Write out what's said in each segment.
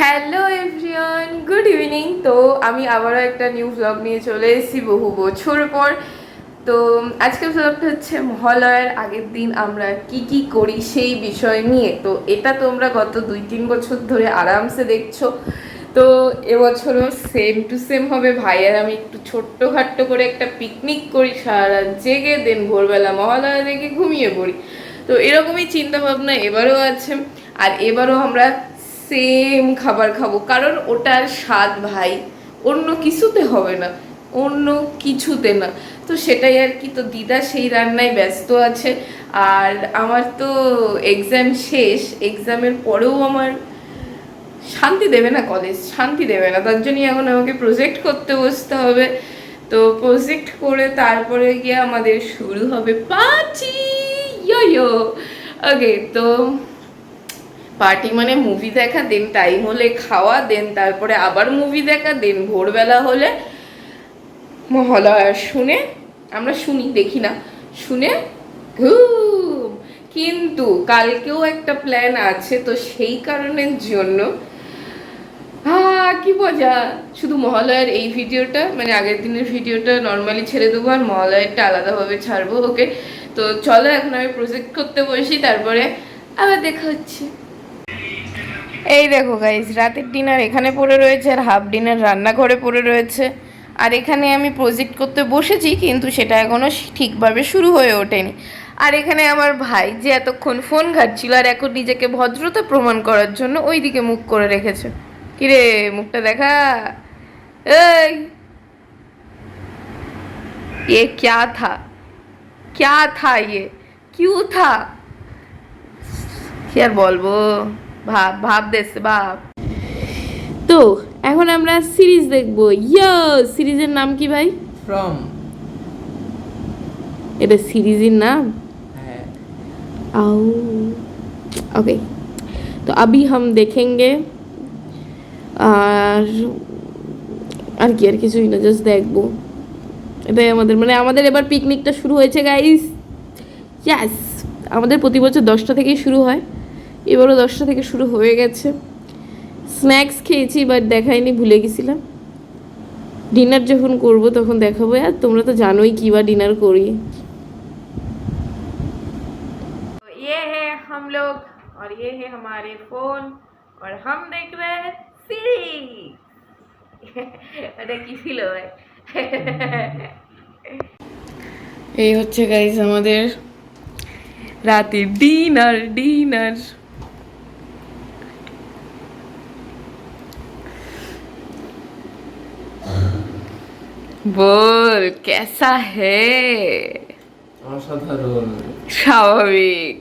Hello everyone good evening তো আমি আবারও একটা নিউ ব্লগ নিয়ে চলে এসেছি বহু বছর পর। তো আজকের ব্লগটা হচ্ছে মহালয়ার আগের দিন আমরা কি কি করি সেই বিষয় নিয়ে। তো এটা তোমরা গত দুই তিন বছর ধরে আরামসে দেখছ। তো এবছরও সেম টু সেম হবে। ভাই আর আমি একটু ছোট্ট খাট্ট করে একটা পিকনিক করি সারা জেগে দেন ভোরবেলা মহালয়া দেখে ঘুমিয়ে পড়ি। তো এরকমই চিন্তা ভাবনা এবারও আছে। আর এবারও আমরা সেম খাবার খাব। কারণ ওটার স্বাদ ভাই, অন্য কিছুতে হবে না, অন্য কিছুতে না। তো সেটাই আর কি, তো দিদা সেই রান্নায় ব্যস্ত আছে। আর আমার তো এক্সাম শেষ এক্সামের পরেও আমার শান্তি দেবে না কলেজ শান্তি দেবে না। তার জন্যই এখন আমাকে প্রজেক্ট করতে বসতে হবে। তো প্রজেক্ট করে তারপরে গিয়ে আমাদের শুরু হবে পার্টি ইয়ো ওকে তো পার্টি মানে মুভি দেখা দেন টাইম হলে খাওয়া দেন তারপরে আবার মুভি দেখা দেন ভোরবেলা হলে মহালয়া শুনে, আমরা শুনি, দেখি না, শুনে ঘুম। কিন্তু কালকেও একটা প্ল্যান আছে, তো সেই কারণের জন্য কি মজা। শুধু মহালয়ার এই ভিডিওটা মানে আগের দিনের ভিডিওটা নর্মালি ছেড়ে দেবো আর মহালয়ারটা আলাদাভাবে ছাড়বো ওকে। তো চলো এখন আমি প্রজেক্ট করতে বসি, তারপরে আবার দেখা হচ্ছে। এই দেখো গাইজ রাতের ডিনার এখানে পড়ে রয়েছে আর হাফ ডিনার রান্নাঘরে পড়ে রয়েছে আর এখানে আমি প্রজেক্ট করতে বসেছি কিন্তু সেটা এখনও ঠিকভাবে শুরু হয়ে ওঠেনি আর এখানে আমার ভাই যে এতক্ষণ ফোন ঘাটছিল আর এখন নিজেকে ভদ্রতা প্রমাণ করার জন্য ওই দিকে মুখ করে রেখেছে কিরে মুখটা দেখা এই ये क्या था क्या था ये क्यों था কি আর বলবো ভাব ভাব দেশ ভাব তো এখন আমরা সিরিজ দেখবো ইয়ো সিরিজের নাম কি ভাই from এটা সিরিজের নাম হ্যাঁ आओ ओके तो अभी हम देखेंगे আর আর কি আর কিছুই না জাস্ট দেখবো এটাই আমাদের মানে আমাদের এবার পিকনিকটা শুরু হয়েছে গাইস ইয়াস আমাদের প্রতি বছর দশটা থেকেই শুরু হয় এবারও দশটা থেকে শুরু হয়ে গেছে স্ন্যাক্স খেয়েছি বাট দেখাইনি ভুলে গেছিলাম ডিনার যখন করব তখন দেখাবো আর তোমরা তো জানোই কী বা ডিনার করি ये है हम लोग और ये है हमारे फोन और हम देख रहे हैं सीरीज এটা কি ফিল হয় এই হচ্ছে গাইজ আমাদের রাতে ডিনার ডিনার বল কেসা হে? অসাধারণ। স্বাভাবিক।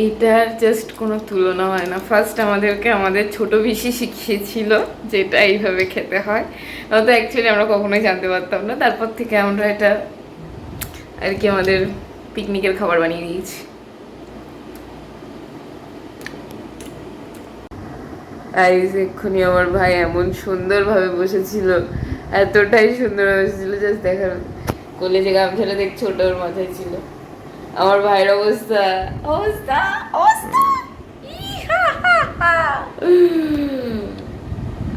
এইটার জাস্ট কোনো তুলনা হয় না। ফার্স্ট আমাদেরকে আমাদের ছোট বেশি শিখিয়েছিল যেটা এইভাবে খেতে হয়। অ্যাকচুয়ালি আমরা কখনোই জানতে পারতাম না। তারপর থেকে আমরা এটা আর কি আমাদের পিকনিকের খাবার বানিয়ে দিয়েছি। আইজ এক্ষুনি আমার ভাই এমন সুন্দরভাবে বসেছিল। এতটাই সুন্দর হয়েছিল জাস্ট দেখার কোলে যে গামছাটা দেখছ ওটা ওর মাথায় ছিল। আমার ভাইয়ের অবস্থা। অবস্থা অবস্থা!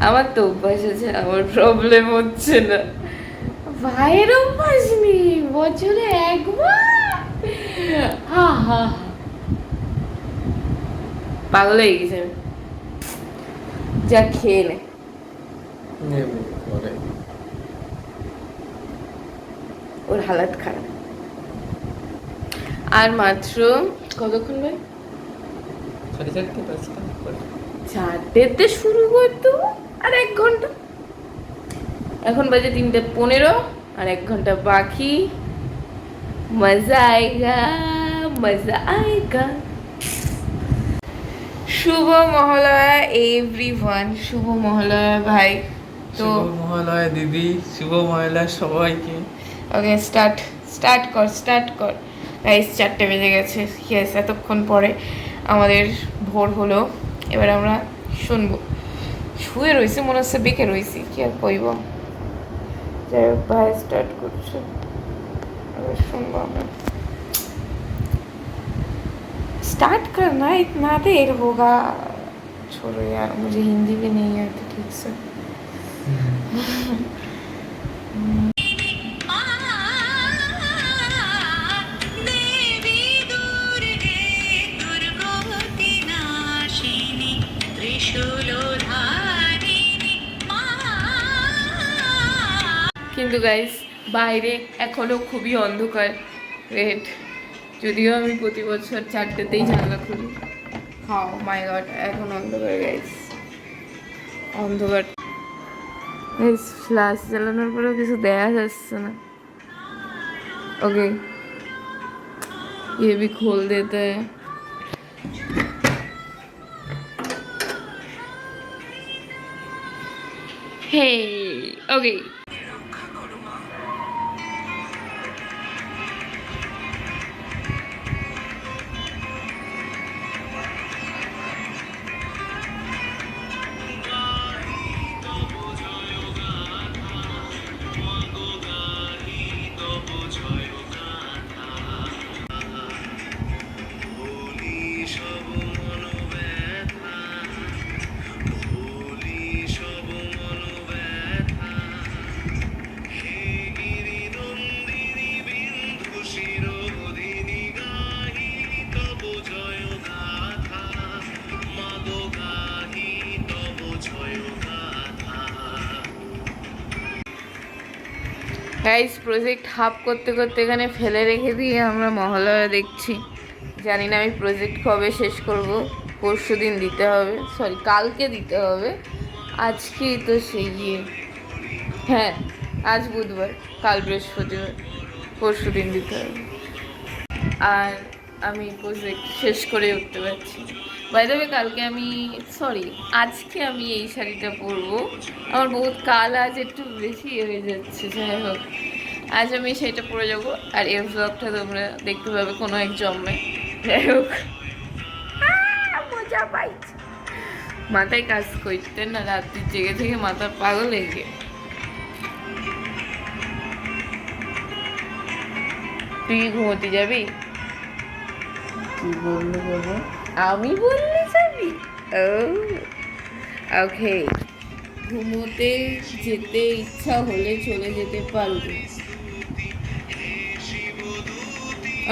আমার তো অভ্যাস আছে আমার প্রবলেম হচ্ছে না। ভাইয়ের অভ্যাস নেই বছরে একবার! হা হা। পাগল হয়ে গেছে যা খেয়ে নে। নেবে পরে ওর হালাত খারাপ। আর মাত্র কতক্ষণ ভাই? সাড়ে চারটে পাঁচটা চারটেতে শুরু করতো আর এক ঘণ্টা। এখন বাজে তিনটে পনেরো আর এক ঘণ্টা বাকি। মজা আয়েগা মজা আয়েগা। শুভ মহালয়া এভরিওয়ান শুভ মহালয়া ভাই। তো শুভ মহালয়া দিদি শুভ মহালয়া সবাইকে। ওকে স্টার্ট স্টার্ট কর স্টার্ট কর গাইস চারটে বেজে গেছে ইয়েস এতক্ষণ পরে আমাদের ভোর হলো এবার আমরা শুনবো শুয়ে রয়েছি মনে হচ্ছে বেঁকে রয়েছি কি আর কইব যাই হোক ভাই স্টার্ট করছে এবার শুনবো আমরা स्टार्ट करना इतना देर होगा छोड़ो यार मुझे हिंदी भी नहीं आती ठीक से কিন্তু গাইস বাইরে এখনো খুবই অন্ধকার রেড যদিও আমি প্রতি বছর চারটেতেই জানলা খুলি হাও মাই গড এখন অন্ধকার গাইস অন্ধকার গাইস ফ্ল্যাশ জ্বালানোর পরেও কিছু দেখা যাচ্ছে না ओके ये भी खोल देते हैं हे ओके গাইস প্রজেক্ট হাফ করতে করতে এখানে ফেলে রেখে দিয়ে আমরা মহালয়া দেখছি। জানি না আমি প্রজেক্ট কবে শেষ করব, পরশু দিন দিতে হবে সরি কালকে দিতে হবে। আজকেই তো সেই ইয়ে। হ্যাঁ আজ বুধবার, কাল বৃহস্পতিবার, পরশু দিন দিতে হবে। আর আমি প্রজেক্ট শেষ করে উঠতে পারছি বাইরে কালকে আমি সরি আজকে আমি এই শাড়িটা পরবো। আমার বহুত কাল আজ একটু বেশি হয়ে যাচ্ছে, যাই হোক। আজ আমি সেটা পরে যাব। আর এর ব্লগটা তোমরা দেখতে পাবে কোনো এক জন্মে। যাই হোক। মজা মাথায় কাজ করতে না রাত্রি জেগে থেকে মাথা পাগল হয়ে তুই ঘুমোতে যাবি? বললে আমি বললে যাবি? ওকে ঘুমোতে যেতে ইচ্ছা হলে চলে যেতে পারবি।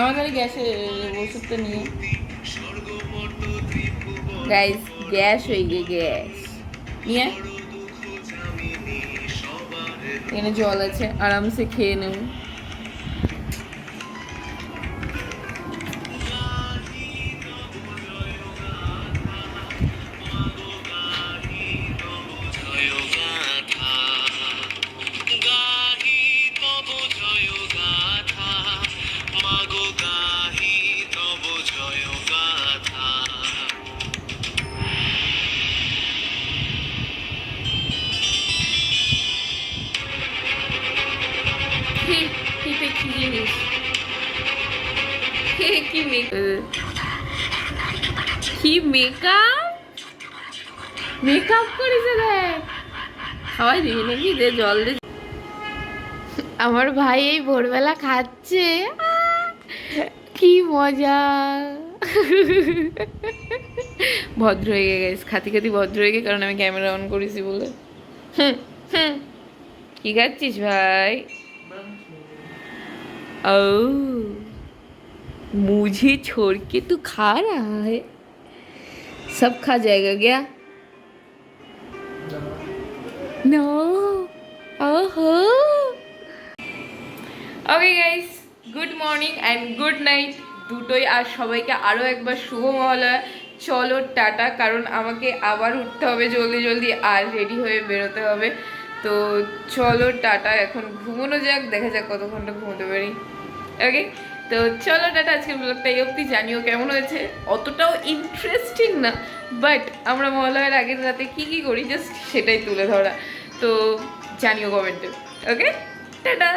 আমাদের গ্যাসে ওষুধটা নিয়ে। গাইস গ্যাস হয়ে গিয়ে গ্যাস। নিয়ে। এখানে জল আছে, আরামসে খেয়ে নেব। কি কি মেকআপ মেকআপ করেছে দেখ সবাই দিবি নাকি দে জল দে আমার ভাই এই ভোরবেলা খাচ্ছে। কি মজা। ভদ্র হয়ে গেছে খাতি খাতি ভদ্র হয়ে গে কারণ আমি ক্যামেরা অন করেছি বলে। হুম হুম। কি খাচ্ছিস ভাই? ओ मुझे छोड़ के तू खा रहा है सब खा जाएगा क्या नो ओहो okay guys good morning and good night দুটোই আর সবাইকে আরও একবার শুভ মহালয়া চলো টাটা কারণ আমাকে আবার উঠতে হবে জলদি জলদি আর রেডি হয়ে বেরোতে হবে তো চলো টাটা এখন ঘুমোনো যাক দেখা যাক কত ঘন্টা ঘুমোতে পারি ওকে তো চলো ডাটা আজকের ব্লগটা এই অবধি জানিও কেমন হয়েছে। অতটাও ইন্টারেস্টিং না বাট আমরা মহালয়ার আগের রাতে কি কি করি জাস্ট সেটাই তুলে ধরা। তো জানিও কমেন্টে ওকে টাটা!